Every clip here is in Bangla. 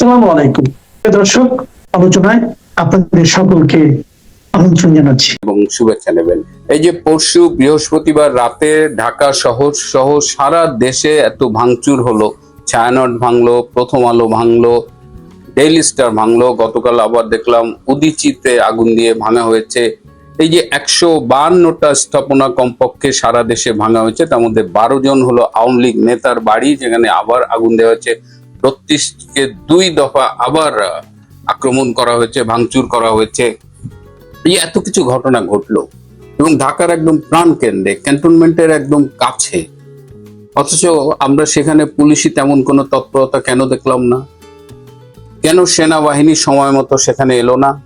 আসসালামু আলাইকুম। দর্শক, আলোচনায় আপনাদের সকলকে আমন্ত্রণ জানাচ্ছি। এবং শুভেচ্ছা নেবেন। এই যে পরশু বৃহস্পতিবার রাতে ঢাকা শহর সহ সারা দেশে এত ভাঙচুর হলো। ছায়ানট ভাঙলো, প্রথম আলো ভাঙলো, ডেইলি স্টার ভাঙলো, গতকাল আবার দেখলাম উদিচিতে আগুন দিয়ে ভাঙা হয়েছে। এই যে একশো বাহান্নটা স্থাপনা কমপক্ষে সারা দেশে ভাঙা হয়েছে, তার মধ্যে বারো জন হলো আওয়ামী লীগ নেতার বাড়ি, যেখানে আবার আগুন দেওয়া হয়েছে। বত্রিশকে দুই দফা আবার আক্রমণ করা হয়েছে, ভাঙচুর করা হয়েছে। এই এত কিছু ঘটনা ঘটলো এবং ঢাকার একদম প্রাণ কেন্দ্রে ক্যান্টনমেন্টের একদম কাছে। অথচ আমরা সেখানে পুলিশি তেমন কোনো তৎপরতা কেন দেখলাম না? কেন সেনাবাহিনী সময় মতো সেখানে এলো না?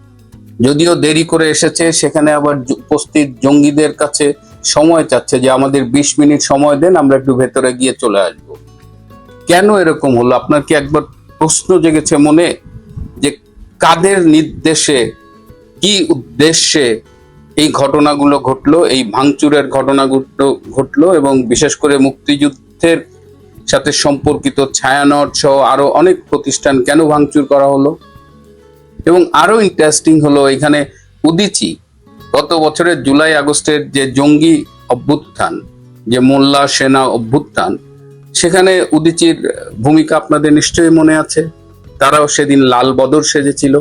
যদিও দেরি করে এসেছে, সেখানে আবার উপস্থিত জঙ্গিদের কাছে সময় চাচ্ছে যে আমাদের বিশ মিনিট সময় দেন, আমরা একটু ভেতরে গিয়ে চলে আসব। কেন এরকম হলো? আপনার কি একবার প্রশ্ন জেগেছে মনে যে কাদের নির্দেশে, কি উদ্দেশ্যে এই ঘটনাগুলো ঘটলো, এই ভাঙচুরের ঘটনাগুলো ঘটলো এবং বিশেষ করে মুক্তিযুদ্ধের সাথে সম্পর্কিত ছায়ানট সহ আরও অনেক প্রতিষ্ঠান কেন ভাঙচুর করা হলো? এবং আরও ইন্টারেস্টিং হলো এখানে উদিচি, গত বছরের জুলাই আগস্টের যে জঙ্গি অভ্যুত্থান, যে মোল্লা সেনা অভ্যুত্থান সেখানে উদিচির ভূমিকা আপনাদের নিশ্চয়ই মনে আছে। তারাও সেদিন লাল বদর সেজেছিল।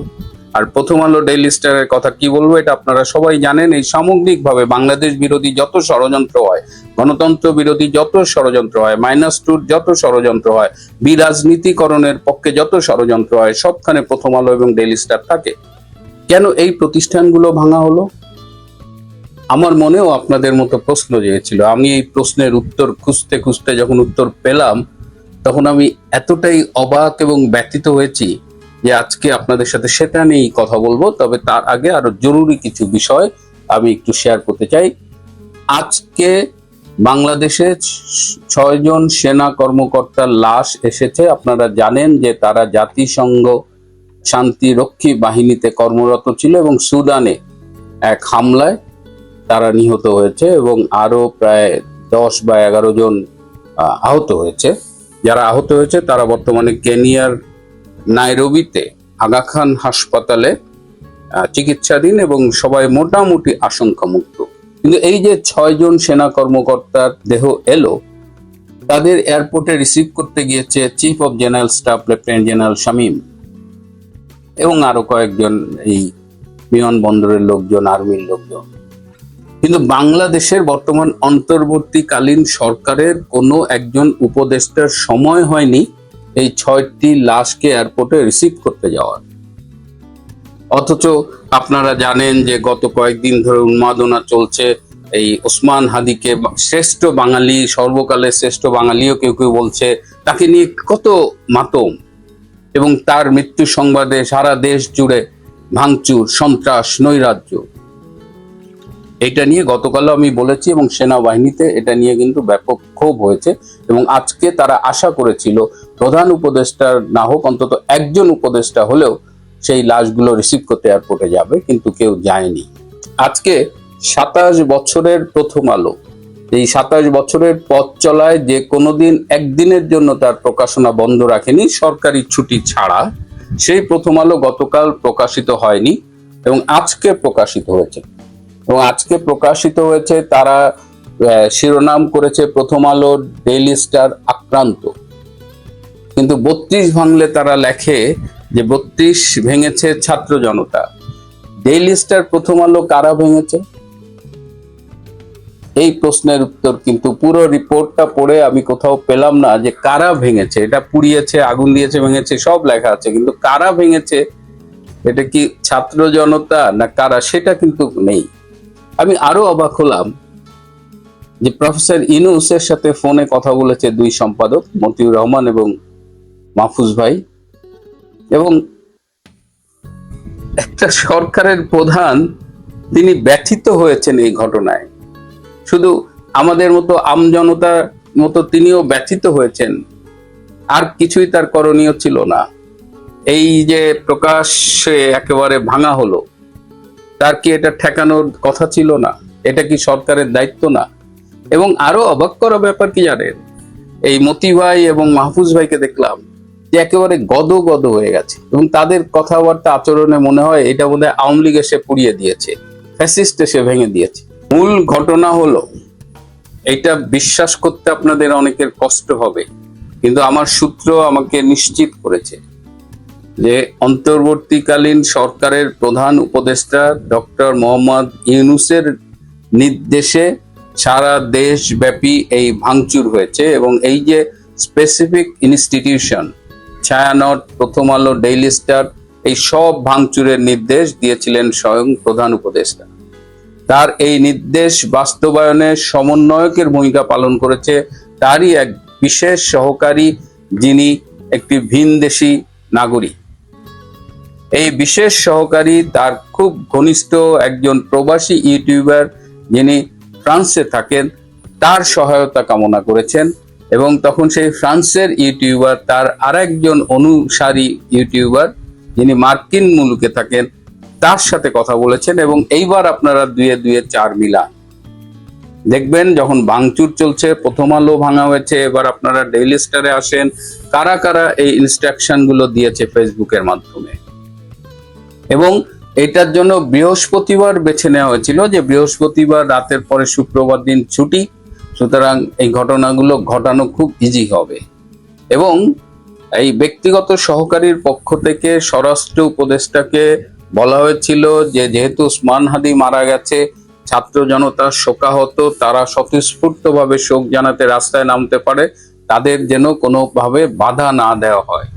আর প্রথম আলো ডেইলি স্টারের কথা কি বলব, এটা আপনারা সবাই জানেন, এই সামগ্রিকভাবে বাংলাদেশ বিরোধী যত ষড়যন্ত্র হয়, গণতন্ত্র বিরোধী যত ষড়যন্ত্র হয় মাইনাস টুর যত ষড়যন্ত্র হয়, বিরাজনীতিকরণের পক্ষে যত ষড়যন্ত্র হয়, সবখানে প্রথম আলো এবং ডেইলি স্টার থাকে। কেন এই প্রতিষ্ঠানগুলো ভাঙা হলো? আমার মনেও আপনাদের মতো প্রশ্ন জেগেছিল। আমি এই প্রশ্নের উত্তর খুঁজতে খুঁজতে যখন উত্তর পেলাম, তখন আমি এতটাই অবাক এবং ব্যথিত হয়েছি যে আজকে আপনাদের সাথে সেটা নিয়েই কথা বলব। তবে তার আগে আরও জরুরি কিছু বিষয় আমি একটু শেয়ার করতে চাই। আজকে বাংলাদেশে ছয়জন সেনা কর্মকর্তার লাশ এসেছে। আপনারা জানেন যে তারা জাতিসংঘ শান্তিরক্ষী বাহিনীতে কর্মরত ছিল এবং সুদানে এক হামলায় তারা নিহত হয়েছে এবং আরও প্রায় দশ বা এগারো জন আহত হয়েছে। যারা আহত হয়েছে তারা বর্তমানে কেনিয়ার নাইরোবিতে আগা খান হাসপাতালে চিকিৎসাধীন এবং সবাই মোটামুটি আশঙ্কামুক্ত। কিন্তু এই যে ছয়জন সেনা কর্মকর্তার দেহ এলো, তাদের এয়ারপোর্টে রিসিভ করতে গিয়েছে chief of general staff lieutenant general Shamim এবং আরও কয়েকজন এই বিমানবন্দরের লোকজন, আর্মির লোকজন। কিন্তু বাংলাদেশের বর্তমান অন্তর্বর্তীকালীন সরকারের কোনো একজন উপদেষ্টার সময় হয়নি এই ছয়টি লাশকে এয়ারপোর্টে রিসিভ করতে যাওয়ার। অথচ আপনারা জানেন যে গত কয়েকদিন ধরে উন্মাদনা চলছে এই ওসমান হাদিকে শ্রেষ্ঠ বাঙালি, সর্বকালের শ্রেষ্ঠ বাঙালিও কেউ কেউ বলছে, তাকে নিয়ে কত মাতম। এবং তার মৃত্যু সংবাদে সারা দেশ জুড়ে ভাঙচুর, সন্ত্রাস, নৈরাজ্য। এটা নিয়ে গতকালও আমি বলেছি এবং সেনাবাহিনীতে এটা নিয়ে কিন্তু ব্যাপক ক্ষোভ হয়েছে এবং আজকে তারা আশা করেছিল প্রধান উপদেষ্টার না হোক, অন্তত একজন উপদেষ্টা হলেও সেই লাশগুলো রিসিভ করতে এয়ারপোর্টে যাবে, কিন্তু কেউ যায়নি। আজকে সাতাশ বছরের প্রথম আলো। এই সাতাশ বছরের পথ চলায় যে কোনোদিন একদিনের জন্য তার প্রকাশনা বন্ধ রাখেনি, সরকারি ছুটি ছাড়া সেই প্রথম আলো গতকাল প্রকাশিত হয়নি এবং আজকে প্রকাশিত হয়েছে। এবং আজকে প্রকাশিত হয়েছে, তারা শিরোনাম করেছে প্রথম আলো ডেইলি স্টার আক্রান্ত। কিন্তু বত্রিশ ভাঙলে তারা লেখে যে বত্রিশ ভেঙেছে ছাত্র জনতা। ডেইলি স্টার প্রথম আলো কারা ভেঙেছে? এই প্রশ্নের উত্তর কিন্তু পুরো রিপোর্টটা পড়ে আমি কোথাও পেলাম না যে কারা ভেঙেছে। এটা পুড়িয়েছে, আগুন দিয়েছে, ভেঙেছে, সব লেখা আছে। কিন্তু কারা ভেঙেছে, এটা কি ছাত্র জনতা না কারা, সেটা কিন্তু নেই। আমি আরও অবাক হলাম যে প্রফেসর ইনুসের সাথে ফোনে কথা বলেছে দুই সম্পাদক, মতিউর রহমান এবং মাহফুজ ভাই। এবং একটা সরকারের প্রধান, তিনি ব্যথিত হয়েছেন এই ঘটনায়। শুধু আমাদের মতো আমজনতার মতো তিনিও ব্যথিত হয়েছেন। আর কিছুই তার করণীয় ছিল না। এই যে প্রকাশ্যে একেবারে ভাঙা হলো তার কি এটা ঠেকানোর কথা ছিল না? এটা কি সরকারের দায়িত্ব না? এবং আরও অবাক করা ব্যাপার কি জানেন? এই মতি ভাই এবং মাহফুজ ভাইকে দেখলাম যে একেবারে গদ গদ হয়ে গেছে এবং তাদের কথাবার্তা আচরণে মনে হয় এটা বোধহয় আওয়ামী লীগ এসে পুড়িয়ে দিয়েছে, ফ্যাসিস্ট এসে ভেঙে দিয়েছে। মূল ঘটনা হলো, এটা বিশ্বাস করতে আপনাদের অনেকের কষ্ট হবে, কিন্তু আমার সূত্র আমাকে নিশ্চিত করেছে যে অন্তর্বর্তীকালীন সরকারের প্রধান উপদেষ্টা ডক্টর মোহাম্মদ ইউনুসের নির্দেশে সারা দেশব্যাপী এই ভাঙচুর হয়েছে এবং এই যে স্পেসিফিক ইনস্টিটিউশন ছায়ানট প্রথম আলো ডেইলি স্টার এই সব ভাঙচুরের নির্দেশ দিয়েছিলেন স্বয়ং প্রধান উপদেষ্টা। তার এই নির্দেশ বাস্তবায়নে সমন্বয়কের ভূমিকা পালন করেছে তারই এক বিশেষ সহকারী যিনি একটি ভিনদেশী নাগরিক। এই বিশেষ সহকারী তার খুব ঘনিষ্ঠ একজন প্রবাসী ইউটিউবার যিনি ফ্রান্সে থাকেন, তার সহায়তা কামনা করেছেন এবং তখন সেই ফ্রান্সের ইউটিউবার, তার আরেকজন অনুসারী ইউটিউবার যিনি মার্কিন মুলুকে থাকেন, তার সাথে কথা বলেছেন এবং এইবার আপনারা দুয়ে দুয়ে চার মিলা। দেখবেন যখন ভাঙচুর চলছে, প্রথম আলো ভাঙা হয়েছে, এবার আপনারা ডেইলি স্টারে আসেন, কারা কারা এই ইনস্ট্রাকশনগুলো দিয়েছে ফেসবুকের মাধ্যমে? এবং এটার জন্য বৃহস্পতিবার বেছে নেওয়া হয়েছিল যে বৃহস্পতিবার রাতের পরে শুক্রবার দিন ছুটি। সুতরাং এই ঘটনাগুলো ঘটানো খুব ইজি হবে। এবং এই ব্যক্তিগত সহকারীর পক্ষ থেকে স্বরাষ্ট্র উপদেষ্টাকে বলা হয়েছিল যে যেহেতু উসমান হাদি মারা গেছে, ছাত্র জনতা শোকাহত, তারা স্বতঃস্ফূর্তভাবে শোক জানাতে রাস্তায় নামতে পারে, তাদের যেন কোনোভাবে বাধা না দেওয়া হয়।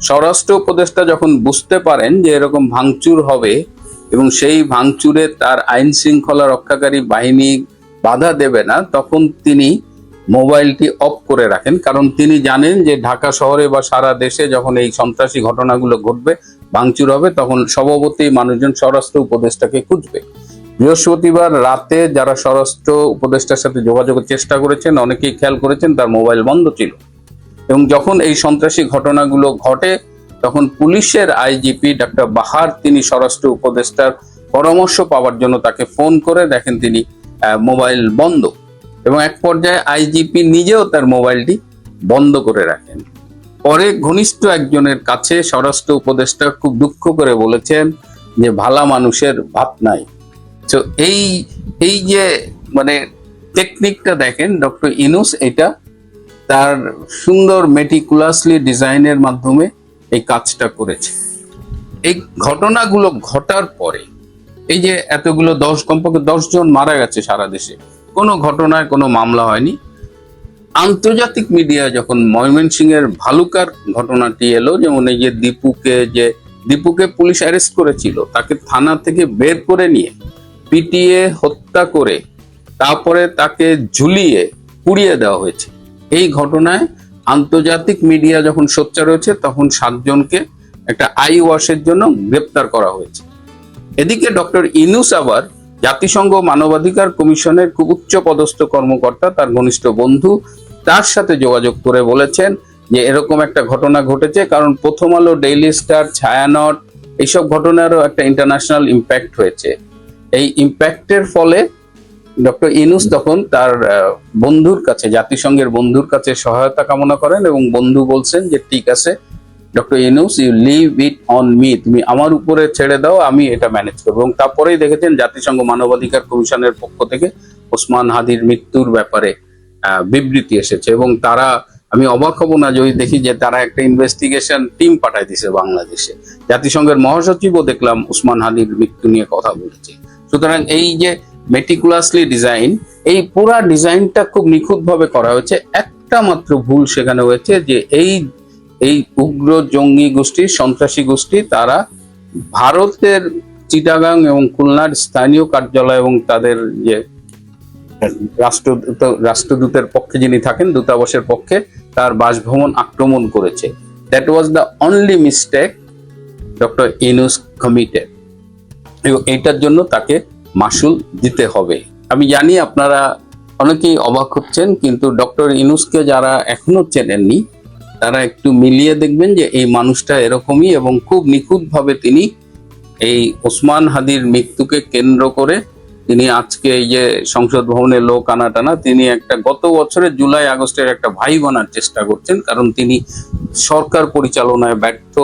স্বরাষ্ট্র উপদেষ্টা যখন বুঝতে পারেন যে এরকম ভাঙচুর হবে এবং সেই ভাঙচুরে তার আইন শৃঙ্খলা রক্ষাকারী বাহিনী বাধা দেবে না, তখন তিনি মোবাইলটি অফ করে রাখেন। কারণ তিনি জানেন যে ঢাকা শহরে বা সারা দেশে যখন এই সন্ত্রাসী ঘটনাগুলো ঘটবে, ভাঙচুর হবে, তখন স্বভাবতই মানুষজন স্বরাষ্ট্র উপদেষ্টাকে খুঁজবে। বৃহস্পতিবার রাতে যারা স্বরাষ্ট্র উপদেষ্টার সাথে যোগাযোগের চেষ্টা করেছেন, অনেকেই খেয়াল করেছেন তার মোবাইল বন্ধ ছিল। এবং যখন এই সন্ত্রাসী ঘটনাগুলো ঘটে, তখন পুলিশের আইজিপি ডাক্তার বাহার, তিনি স্বরাষ্ট্র উপদেষ্টার পরামর্শ পাওয়ার জন্য তাকে ফোন করে দেখেন তিনি মোবাইল বন্ধ। এবং এক পর্যায়ে আইজিপি নিজেও তার মোবাইলটি বন্ধ করে রাখেন। পরে ঘনিষ্ঠ একজনের কাছে স্বরাষ্ট্র উপদেষ্টা খুব দুঃখ করে বলেছেন যে, ভালা মানুষের ভাত নাই। তো এই এই যে মানে টেকনিকটা দেখেন ডক্টর ইনুস, এটা তার সুন্দর মেটিকুলাসলি ডিজাইনের মাধ্যমে এই কাজটা করেছে। এই ঘটনাগুলো ঘটার পরে, এই যে এতগুলো দশ, কমপক্ষে দশ জন মারা গেছে সারা দেশে, কোনো ঘটনায় কোনো মামলা হয়নি। আন্তর্জাতিক মিডিয়া যখন ময়মনসিং এর ভালুকার ঘটনাটি এলো, যেমন এই যে দীপুকে যে, দীপুকে পুলিশ অ্যারেস্ট করেছিল, তাকে থানা থেকে বের করে নিয়ে পিটিয়ে হত্যা করে, তারপরে তাকে ঝুলিয়ে পুড়িয়ে দেওয়া হয়েছে। এই ঘটনায় আন্তর্জাতিক মিডিয়া যখন সোচ্চার হয়েছে, তখন সাতজনকে একটা আই ওয়াশের জন্য গ্রেপ্তার করা হয়েছে। এদিকে ডক্টর ইনুস আবার জাতিসংঘ মানবাধিকার কমিশনের খুব উচ্চ পদস্থ কর্মকর্তা, তার ঘনিষ্ঠ বন্ধু, তার সাথে যোগাযোগ করে বলেছেন যে এরকম একটা ঘটনা ঘটেছে, কারণ প্রথম আলো, ডেইলি স্টার, ছায়ানট, এইসব ঘটনারও একটা ইন্টারন্যাশনাল ইম্প্যাক্ট হয়েছে। এই ইম্প্যাক্টের ফলে ডক্টর ইনুস তখন তার বন্ধুর কাছে, জাতিসংঘের বন্ধুর কাছে সহায়তা কামনা করেন এবং বন্ধু বলছেন যে, ঠিক আছে, doctor Yunus you leave it on me তুমি আমার উপরে ছেড়ে দাও, আমি এটা ম্যানেজ করব। এবং তারপরেই দেখেছেন জাতিসংঘ মানবাধিকার কমিশনের পক্ষ থেকে ওসমান হাদির মৃত্যুর ব্যাপারে বিবৃতি এসেছে এবং তারা, আমি অবাক হব না যদি দেখি যে তারা একটা ইনভেস্টিগেশন টিম পাঠায় দিছে বাংলাদেশে। জাতিসংঘের মহাসচিবও দেখলাম উসমান হাদির মৃত্যু নিয়ে কথা বলেছে। সুতরাং এই যে মেটিকুলাসলি ডিজাইন এই পুরা ডিজাইনটা খুব নিখুঁতভাবে করা হয়েছে। একটা মাত্র ভুল সেখানে হয়েছে যে এই এই উগ্র জঙ্গি গোষ্ঠী, সন্ত্রাসী গোষ্ঠী, তারা ভারতের চিটাগাং এবং খুলনার স্থানীয় কার্যালয় এবং তাদের যে রাষ্ট্রদূত, রাষ্ট্রদূতের পক্ষে যিনি থাকেন, দূতাবাসের পক্ষে তার বাসভবন আক্রমণ করেছে। That was the only mistake doctor Yunus committed এবং এইটার জন্য তাকে মাসুল দিতে হবে। আমি জানি আপনারা অনেকেই অবাক হচ্ছেন, কিন্তু ডক্টর ইনুসকে যারা এখনও চেনেননি, তারা একটু মিলিয়ে দেখবেন যে এই মানুষটা এরকমই এবং খুব নিখুঁতভাবে তিনি এই ওসমান হাদির মৃত্যুকে কেন্দ্র করে তিনি আজকে এই যে সংসদ ভবনের লোক আনা টানা তিনি একটা গত বছরের জুলাই আগস্টের একটা ভাই বানার চেষ্টা করছেন, কারণ তিনি সরকার পরিচালনায় ব্যর্থ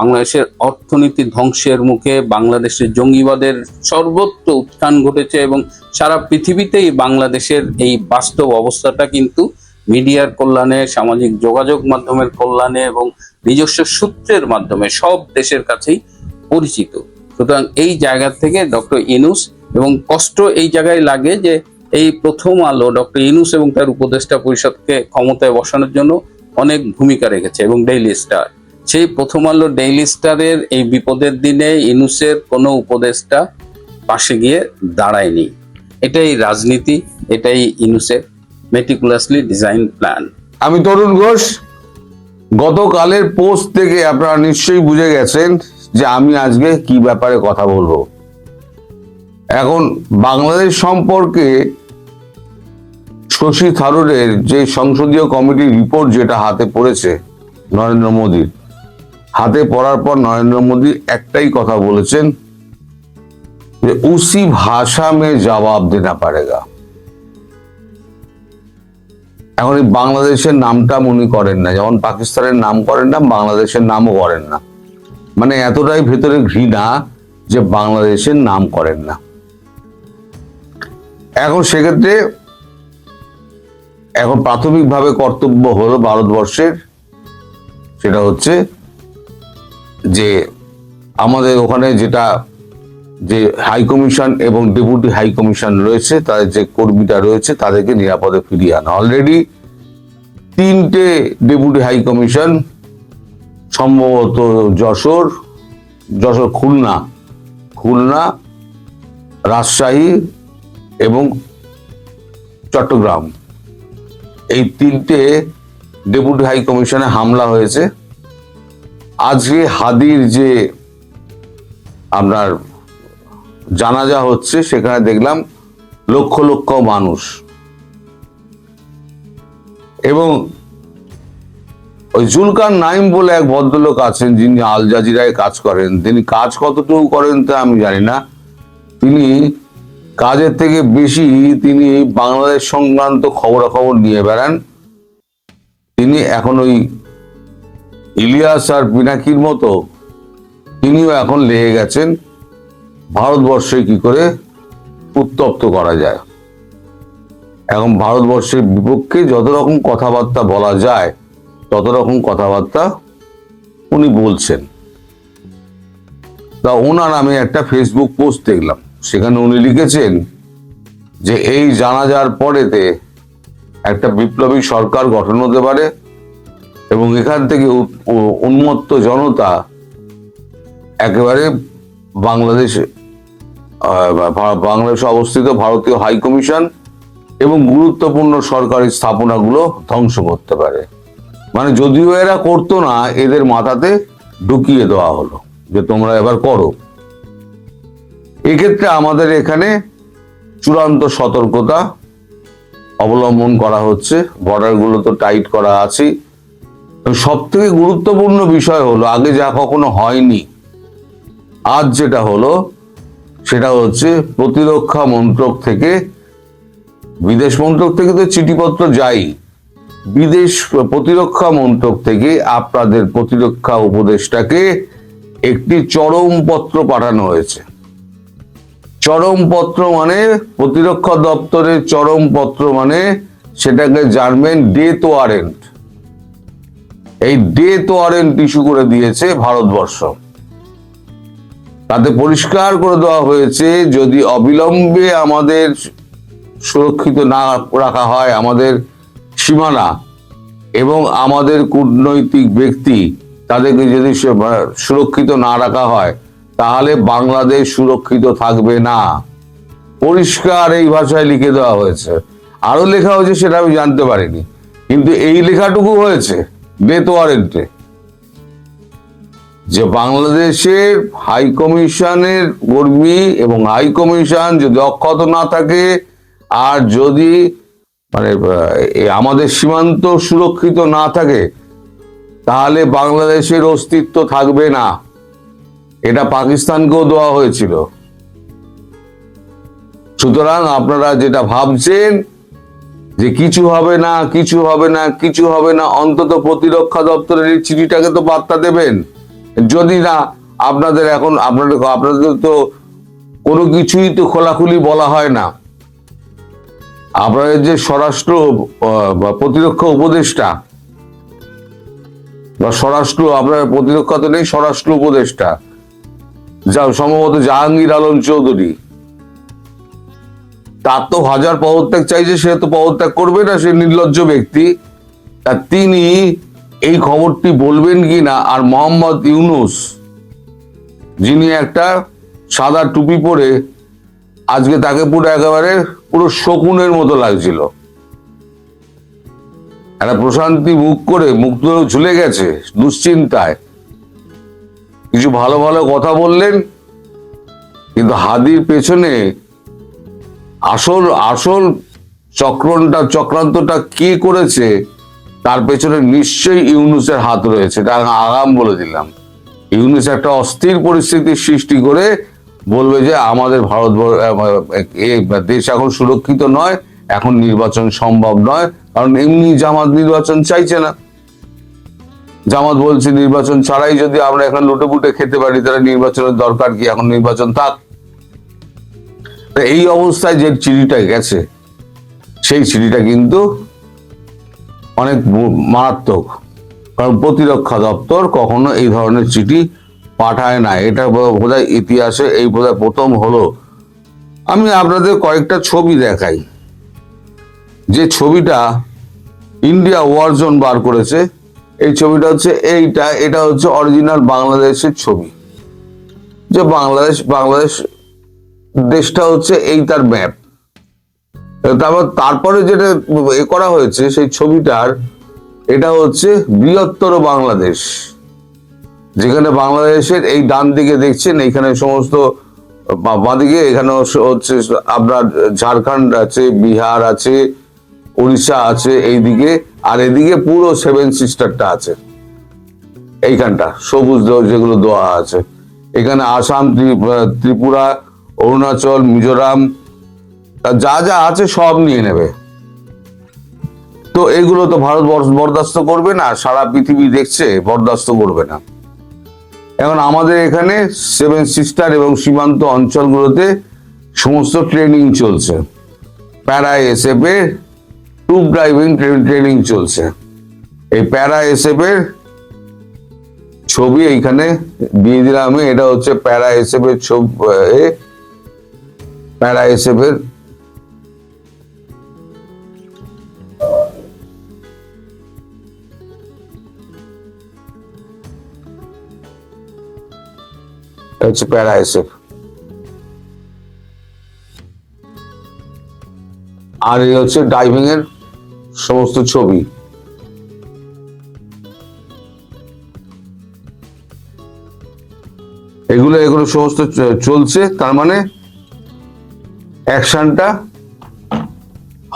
বাংলাদেশের অর্থনীতি ধ্বংসের মুখে বাংলাদেশের জঙ্গিবাদের সর্বত্র উত্থান ঘটেছে এবং সারা পৃথিবীতেই বাংলাদেশের এই বাস্তব অবস্থাটা কিন্তু মিডিয়ার কল্যাণে, সামাজিক যোগাযোগ মাধ্যমের কল্যাণে এবং নিজস্ব সূত্রের মাধ্যমে সব দেশের কাছেই পরিচিত। সুতরাং এই জায়গা থেকে ডক্টর ইনুস এবং কষ্ট এই জায়গায় লাগে যে এই প্রথম আলো ডক্টর ইনুস এবং তার উপদেষ্টা পরিষদকে ক্ষমতায় বসানোর জন্য অনেক ভূমিকা রেখেছে এবং ডেইলি স্টার সেই প্রথম আলো ডেইলি স্টারের এই বিপদের দিনে ইনুসের কোনো উপদেষ্টা পাশে গিয়ে দাঁড়ায়নি। এটাই রাজনীতি, এটাই ইনুসের মেটিকুলাসলি ডিজাইন প্ল্যান আমি তরুণ ঘোষ, গতকালের পোস্ট থেকে আপনারা নিশ্চয়ই বুঝে গেছেন যে আমি আজকে কি ব্যাপারে কথা বলব। এখন বাংলাদেশ সম্পর্কে শশী থারুরের যে সংসদীয় কমিটির রিপোর্ট যেটা হাতে পড়েছে নরেন্দ্র মোদীর হাতে পড়ার পর নরেন্দ্র মোদী একটাই কথা বলেছেন যে, উসি ভাষা মে জবাব দেনা পারেগা। এখন এই বাংলাদেশের নামটা উনি করেন না। যেমন পাকিস্তানের নাম করেন না, বাংলাদেশের নামও করেন না। মানে এতটাই ভেতরে ঘৃণা যে, বাংলাদেশের নাম করেন না। এখন সেক্ষেত্রে এখন প্রাথমিকভাবে কর্তব্য হলো ভারতবর্ষের, সেটা হচ্ছে যে আমাদের ওখানে যেটা যে হাই কমিশন এবং ডেপুটি হাই কমিশন রয়েছে, তাদের যে কর্মীরা রয়েছে, তাদেরকে নিরাপদে ফিরিয়ে আনা। অলরেডি তিনটে ডেপুটি হাই কমিশন, সম্ভবত যশোর যশোর খুলনা খুলনা, রাজশাহী এবং চট্টগ্রাম। এই তিনটে ডেপুটি হাই কমিশনে হামলা হয়েছে। আজকে হাদির যে আপনার জানাজা হচ্ছে, সেখানে দেখলাম লক্ষ লক্ষ মানুষ। এবং ওই জুলকার নাইম বলে এক ভদ্রলোক আছেন, যিনি আল জাজিরায় কাজ করেন। তিনি কাজ কতটুকু করেন তা আমি জানি না। তিনি কাজের থেকে বেশি তিনি বাংলাদেশ সংক্রান্ত খবরাখবর নিয়ে বেড়ান। তিনি এখন ওই ইলিয়াস আর পিনাকির মতো তিনিও এখন লেগে গেছেন ভারতবর্ষে কি করে উত্তপ্ত করা যায়। এখন ভারতবর্ষের বিপক্ষে যত রকম কথাবার্তা বলা যায়, তত রকম কথাবার্তা উনি বলছেন। তা ওনার আমি একটা ফেসবুক পোস্ট দেখলাম, সেখানে উনি লিখেছেন যে এই জানাজার পরেতে একটা বিপ্লবী সরকার গঠন হতে পারে এবং এখান থেকে উন্মত্ত জনতা একেবারে বাংলাদেশে বাংলাদেশে অবস্থিত ভারতীয় হাই কমিশন এবং গুরুত্বপূর্ণ সরকারি স্থাপনাগুলো ধ্বংস করতে পারে। মানে যদিও এরা করতো না, এদের মাথাতে ঢুকিয়ে দেওয়া হলো যে তোমরা এবার করো। এক্ষেত্রে আমাদের এখানে চূড়ান্ত সতর্কতা অবলম্বন করা হচ্ছে। বর্ডারগুলো তো টাইট করা আছে সব থেকে গুরুত্বপূর্ণ বিষয় হলো, আগে যা কখনো হয়নি, আজ যেটা হলো, সেটা হচ্ছে প্রতিরক্ষা মন্ত্রক থেকে, বিদেশ মন্ত্রক থেকে তো চিঠিপত্র যাই, বিদেশ প্রতিরক্ষা মন্ত্রক থেকে আপনাদের প্রতিরক্ষা উপদেষ্টাকে একটি চরম পত্র পাঠানো হয়েছে। চরম পত্র মানে প্রতিরক্ষা দপ্তরের চরম পত্র মানে সেটাকে জানবেন ডেথ ওয়ারেন্ট। এই ডেথ ওয়ারেন্ট ইস্যু করে দিয়েছে ভারতবর্ষ। তাতে পরিষ্কার করে দেওয়া হয়েছে, যদি অবিলম্বে আমাদের সুরক্ষিত না রাখা হয় আমাদের সীমানা এবং আমাদের কূটনৈতিক ব্যক্তি তাদেরকে যদি সুরক্ষিত না রাখা হয়, তাহলে বাংলাদেশ সুরক্ষিত থাকবে না। পরিষ্কার এই ভাষায় লিখে দেওয়া হয়েছে। আরও লেখা হয়েছে সেটা আমি জানতে পারিনি, কিন্তু এই লেখাটুকু হয়েছে। ডেথ ওয়ারেন্টে যে বাংলাদেশের হাই কমিশনের কর্মী এবং হাই কমিশন যদি অক্ষত না থাকে, আর যদি মানে আমাদের সীমান্ত সুরক্ষিত না থাকে, তাহলে বাংলাদেশের অস্তিত্ব থাকবে না। এটা পাকিস্তানকেও দেওয়া হয়েছিল। সুতরাং আপনারা যেটা ভাবছেন যে কিছু হবে না, কিছু হবে না, কিছু হবে না, অন্তত প্রতিরক্ষা দপ্তরের এই চিঠিটাকে তো বার্তা দেবেন। যদি না, আপনাদের এখন, আপনাদের আপনাদের তো কোনো কিছুই তো খোলাখুলি বলা হয় না। আপনাদের যে স্বরাষ্ট্র প্রতিরক্ষা উপদেষ্টা, বা স্বরাষ্ট্র আপনার প্রতিরক্ষা তো নেই, স্বরাষ্ট্র উপদেষ্টা। যা সম্ভবত জাহাঙ্গীর আলম চৌধুরী। তার তো হাজার পদত্যাগ চাইছে সে তো পদত্যাগ করবে না, সে নির্লজ্জ ব্যক্তি। তা তিনি এই খবরটি বলবেন কি না? আর মোহাম্মদ ইউনুস, যিনি একটা সাদা টুপি পরে আজকে তাকে পুরো একেবারে পুরো শকুনের মতো লাগছিল। একটা প্রশান্তি মুখ করে মুখ ঝুলে গেছে দুশ্চিন্তায়। কিছু ভালো ভালো কথা বললেন, কিন্তু হাদির পেছনে আসল আসল চক্রনটা চক্রান্তটা কে করেছে, তার পেছনে নিশ্চয়ই ইউনুসের হাত রয়েছে। এটা আগাম বলে দিলাম। ইউনুস একটা অস্থির পরিস্থিতির সৃষ্টি করে বলবে যে আমাদের ভারত দেশ এখন সুরক্ষিত নয়, এখন নির্বাচন সম্ভব নয়, কারণ এমনি জামাত নির্বাচন চাইছে না। জামাত বলছে, নির্বাচন ছাড়াই যদি আমরা এখন লুটে পুটে খেতে পারি, তাহলে নির্বাচনের দরকার কি? এখন নির্বাচন থাক। এই অবস্থায় যে চিঠিটা গেছে, সেই চিঠিটা কিন্তু অনেক মারাত্মক। কারণ প্রতিরক্ষা দপ্তর কখনো এই ধরনের চিঠি পাঠায় না এটা বোধ- বোধহয় ইতিহাসে এই বোধহয় প্রথম হলো। আমি আপনাদের কয়েকটা ছবি দেখাই। যে ছবিটা ইন্ডিয়া ওয়ার জোন বার করেছে, এই ছবিটা হচ্ছে এইটা, এটা হচ্ছে অরিজিনাল বাংলাদেশের ছবি। যে বাংলাদেশ বাংলাদেশ দেশটা হচ্ছে এই তার ম্যাপ তারপর, তারপরে যেটা এ করা হয়েছে, সেই ছবিটার, এটা হচ্ছে বৃহত্তর বাংলাদেশ। যেখানে বাংলাদেশের এই ডান দিকে দেখছেন এইখানে সমস্ত বাঁদিকে এখানে হচ্ছে আপনার ঝাড়খণ্ড আছে, বিহার আছে, উড়িষ্যা আছে, এইদিকে, আর এদিকে পুরো সেভেন সিস্টারটা আছে। এইখানটা, সবুজ যেগুলো দেওয়া আছে। এখানে আসাম ত্রিপুরা অরুণাচল, মিজোরাম যা যা আছে সব নিয়ে নেবে। তো এগুলো তো ভারত বরদাস্ত করবে না, সারা পৃথিবী দেখছে, বরদাস্ত করবে না। এখন আমাদের এখানে সেভেন সিস্টার এবং সীমান্ত অঞ্চলগুলোতে সমস্ত ট্রেনিং চলছে। প্যারা এসএফ এর ট্রুপ ড্রাইভিং ট্রেনিং চলছে। এই প্যারা এসএফ এর ছবি এইখানে দিয়ে দিলাম এটা হচ্ছে প্যারা এসএফ এর ছবি প্যারা এসএফ এর এটা হচ্ছে প্যারা এসএফ আর এই হচ্ছে ডাইভিং এর সমস্ত ছবি। এগুলো এগুলো সমস্ত চলছে, তার মানে অ্যাকশনটা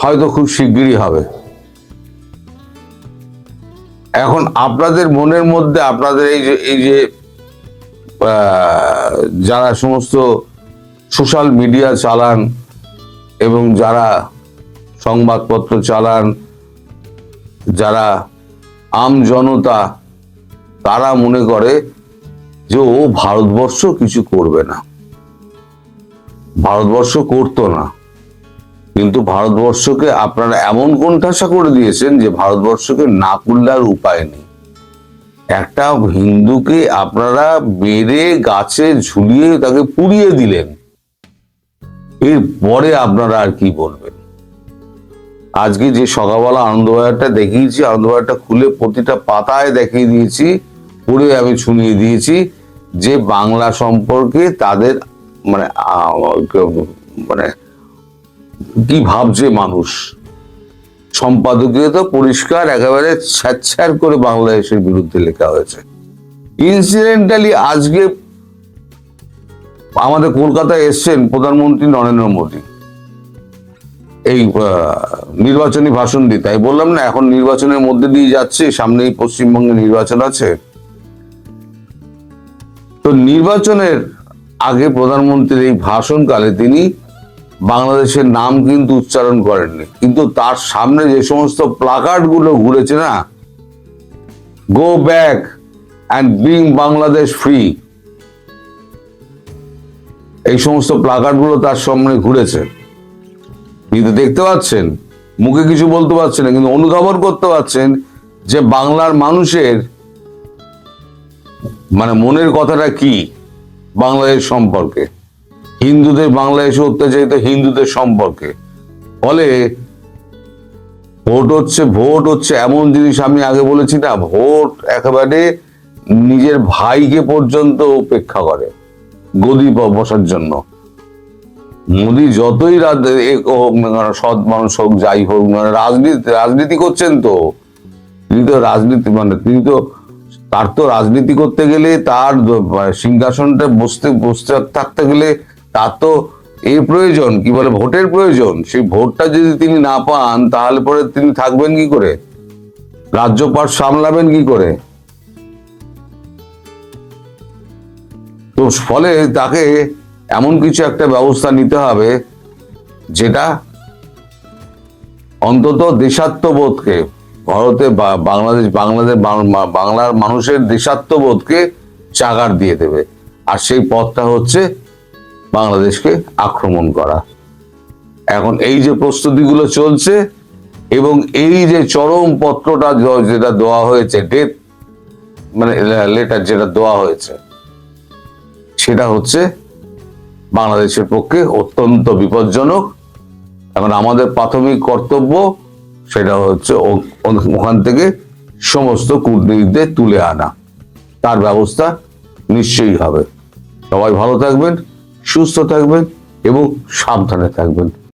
হয়তো খুব শিগগিরই হবে। এখন আপনাদের মনের মধ্যে, আপনাদের এই যে এই যে যারা সমস্ত সোশ্যাল মিডিয়া চালান এবং যারা সংবাদপত্র চালান, যারা আম জনতা, তারা মনে করে যে ও ভারতবর্ষ কিছু করবে না। ভারতবর্ষ করতো না। কিন্তু ভারতবর্ষকে আপনারা এমন কোণঠাসা করে দিয়েছেন যে ভারতবর্ষকে না করলে আর উপায় নেই। একটা হিন্দুকে আপনারা বেড়ে গাছে ঝুলিয়ে তাকে পুড়িয়ে দিলেন। এর পরে আপনারা আর কি বলবেন? আজকে যে সকালবেলা আনন্দবাজারটা দেখিয়েছি, আনন্দবাজারটা খুলে প্রতিটা পাতায় দেখিয়ে দিয়েছি পড়ে আমি শুনিয়ে দিয়েছি যে বাংলা সম্পর্কে তাদের মানে মানে কি ভাবছে মানুষ? সম্পাদকীয় তো পরিষ্কার, একেবারে ছ্যাচ্ছ্যার করে বাংলাদেশের বিরুদ্ধে লেখা হয়েছে। ইনসিডেন্টালি আজকে আমাদের কলকাতায় এসছেন প্রধানমন্ত্রী নরেন্দ্র মোদী। এই নির্বাচনী ভাষণ দিতে আমি বললাম না, এখন নির্বাচনের মধ্যে দিয়ে যাচ্ছে, সামনেই পশ্চিমবঙ্গে নির্বাচন আছে। তো নির্বাচনের আগে প্রধানমন্ত্রীর এই ভাষণকালে তিনি বাংলাদেশের নাম কিন্তু উচ্চারণ করেননি। কিন্তু তার সামনে যে সমস্ত প্লাকার্ডগুলো ঘুরেছে না go back and being Bangladesh free এই সমস্ত প্লাকার্ডগুলো তার সামনে ঘুরেছে। কিন্তু দেখতে পাচ্ছেন, মুখে কিছু বলতে পারছেন না, কিন্তু অনুধাবন করতে পারছেন যে বাংলার মানুষের মানে মনের কথাটা কি? বাংলাদেশ সম্পর্কে। হিন্দুদের বাংলাদেশে অত্যাচারিত হিন্দুদের সম্পর্কে। ফলে ভোট হচ্ছে ভোট হচ্ছে এমন জিনিস আমি আগে বলেছি না ভোট একেবারে নিজের ভাইকে পর্যন্ত উপেক্ষা করে গদি বসার জন্য। মোদি যতই রাজ- এ হোক না কেন, সৎ মানুষ হোক যাই হোক মানে রাজনীতি রাজনীতি করছেন তো। তিনি তো রাজনীতি মানে তিনি তো তার তো রাজনীতি করতে গেলে, তার সিংহাসনটা বসতে বসতে থাকতে গেলে তার তো এই প্রয়োজন, কি বলে, ভোটের প্রয়োজন। সেই ভোটটা যদি তিনি না পান, তাহলে পরে তিনি থাকবেন কি করে? রাজ্যপাট সামলাবেন কি করে? তো ফলে তাকে এমন কিছু একটা ব্যবস্থা নিতে হবে, যেটা অন্তত দেশাত্মবোধকে ভারতে বাংলাদেশ বাংলাদেশ বাংলার মানুষের দেশাত্মবোধকে চাগার দিয়ে দেবে। আর সেই পথটা হচ্ছে বাংলাদেশকে আক্রমণ করা। এখন এই যে প্রস্তুতিগুলো চলছে এবং এই যে চরম পত্রটা যেটা দেওয়া হয়েছে ডেথ মানে লেটার যেটা দেওয়া হয়েছে, সেটা হচ্ছে বাংলাদেশের পক্ষে অত্যন্ত বিপজ্জনক। এখন আমাদের প্রাথমিক কর্তব্য সেটা হচ্ছে ওখান থেকে সমস্ত কূটনীতিকদের তুলে আনা। তার ব্যবস্থা নিশ্চয়ই হবে। সবাই ভালো থাকবেন, সুস্থ থাকবেন এবং সাবধানে থাকবেন।